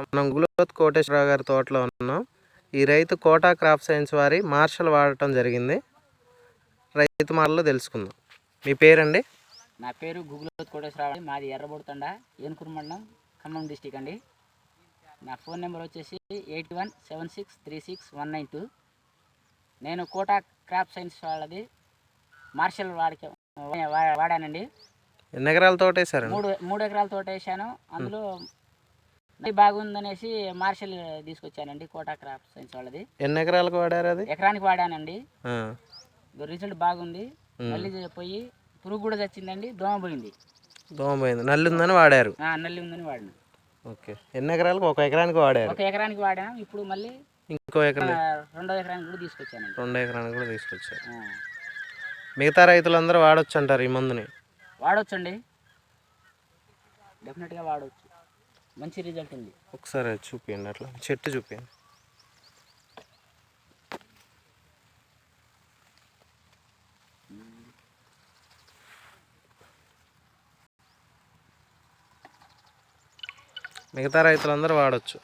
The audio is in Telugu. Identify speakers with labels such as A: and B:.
A: మనం గులోత్ కోటేశ్వరరావు గారి తోటలో ఉన్నాం. ఈ రైతు కోటా క్రాప్ సైన్స్ వారి మార్షల్ వాడటం జరిగింది. రైతు మాటల్లో తెలుసుకుందాం. మీ పేరండి?
B: నా పేరు గుగ్గుల కోటేశ్వరరావు అండి. మాది ఎర్రబొడుతండ ఏనుకూరు మండలం ఖమ్మం డిస్టిక్ అండి. నా ఫోన్ నెంబర్ వచ్చేసి eight one seven six three six one nine two. నేను కోటా క్రాప్ సైన్స్ వాళ్ళది మార్షల్ వాడిక వాడానండి.
A: ఎన్ని ఎకరాల తోట వేసారండి
B: మూడు మూడు ఎకరాల తోట వేసాను అందులో బాగుందనేసి మార్షల్ తీసుకొచ్చానండి కోటా క్రాప్ సైన్స్ వాళ్ళది.
A: ఎన్ని ఎకరాలకు వాడారు అది?
B: ఎకరానికి వాడానండి. రిజల్ట్ బాగుంది. మళ్ళీ పోయి పురుగు కూడా చచ్చిందండి దోమ పోయింది.
A: దోమ పోయింది. నల్లి ఉందని వాడారు?
B: ఆ, నల్లి ఉందని వాడిన.
A: ఓకే. ఎన్ని ఎకరాలకు? ఒక ఎకరానికి వాడారు?
B: ఒక ఎకరానికి వాడాను ఇప్పుడు మళ్ళీ
A: ఇంకో ఎకరం
B: రెండో ఎకరానికి కూడా తీసుకొచ్చానండి.
A: రెండు ఎకరానికి కూడా తీసుకొచ్చారు. మిగతా రైతులందరూ వాడొచ్చు అంటారు ఈ మందుని?
B: వాడొచ్చండి. డెఫినెట్గా వాడవచ్చు మంచి రిజల్ట్ ఉంది.
A: ఒకసారి చూపించండి అట్లా. చెట్టు చూపించండి మిగతా రైతులందరూ వాడొచ్చు.